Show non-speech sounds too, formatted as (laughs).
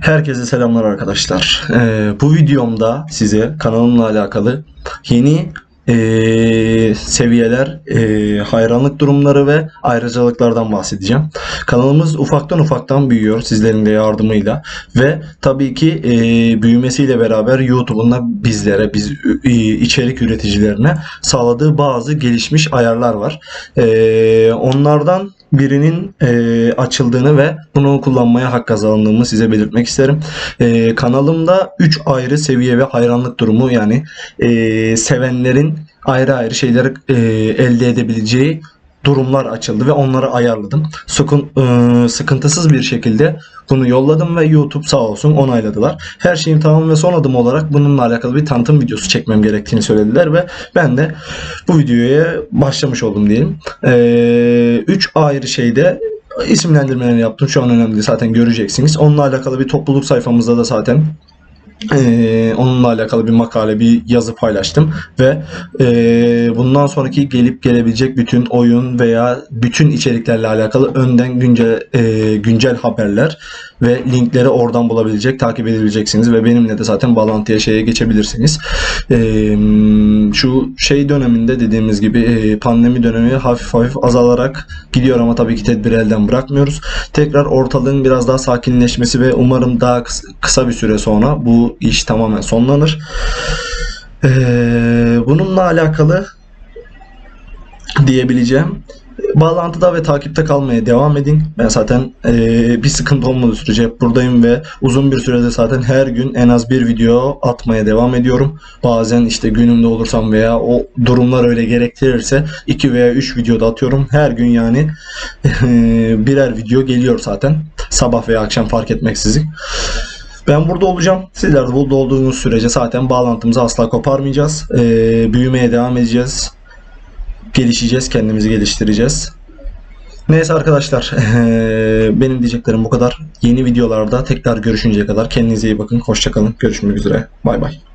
Herkese selamlar arkadaşlar. Ee, bu videomda size kanalımla alakalı yeni ee, seviyeler, ee, hayranlık durumları ve ayrıcalıklardan bahsedeceğim. Kanalımız ufaktan ufaktan büyüyor sizlerin de yardımıyla ve tabii ki ee, büyümesiyle beraber YouTube'un da bizlere, biz ee, içerik üreticilerine sağladığı bazı gelişmiş ayarlar var. Ee, onlardan birinin e, açıldığını ve bunu kullanmaya hak kazandığımı size belirtmek isterim. E, kanalımda 3 ayrı seviye ve hayranlık durumu yani e, sevenlerin ayrı ayrı şeyler e, elde edebileceği durumlar açıldı ve onları ayarladım. Sıkın, e, sıkıntısız bir şekilde bunu yolladım ve YouTube sağ olsun onayladılar. Her şeyim tamam ve son adım olarak bununla alakalı bir tanıtım videosu çekmem gerektiğini söylediler ve ben de bu videoya başlamış oldum diyelim. 3 ayrı şeyde isimlendirmelerini yaptım. Şu an önemli. Zaten göreceksiniz. Onunla alakalı bir topluluk sayfamızda da zaten ee, onunla alakalı bir makale, bir yazı paylaştım ve e, bundan sonraki gelip gelebilecek bütün oyun veya bütün içeriklerle alakalı önden güncel e, güncel haberler ve linkleri oradan bulabilecek, takip edebileceksiniz ve benimle de zaten bağlantıya şeye geçebilirsiniz. E, şu şey döneminde dediğimiz gibi e, pandemi dönemi hafif hafif azalarak gidiyor ama tabii ki tedbiri elden bırakmıyoruz. Tekrar ortalığın biraz daha sakinleşmesi ve umarım daha kıs- kısa bir süre sonra bu iş tamamen sonlanır. Ee, bununla alakalı diyebileceğim. Bağlantıda ve takipte kalmaya devam edin. Ben zaten eee, bir sıkıntı olmadığı sürece hep buradayım ve uzun bir sürede zaten her gün en az bir video atmaya devam ediyorum. Bazen işte günümde olursam veya o durumlar öyle gerektirirse 2 veya 3 videoda atıyorum. Her gün yani eee, birer video geliyor zaten. Sabah veya akşam fark etmeksizin. Ben burada olacağım. Sizler de burada olduğunuz sürece zaten bağlantımızı asla koparmayacağız. Eee, büyümeye devam edeceğiz gelişeceğiz, kendimizi geliştireceğiz. Neyse arkadaşlar, eee, (laughs) benim diyeceklerim bu kadar. Yeni videolarda tekrar görüşünceye kadar kendinize iyi bakın. Hoşçakalın. Görüşmek üzere. Bay bay.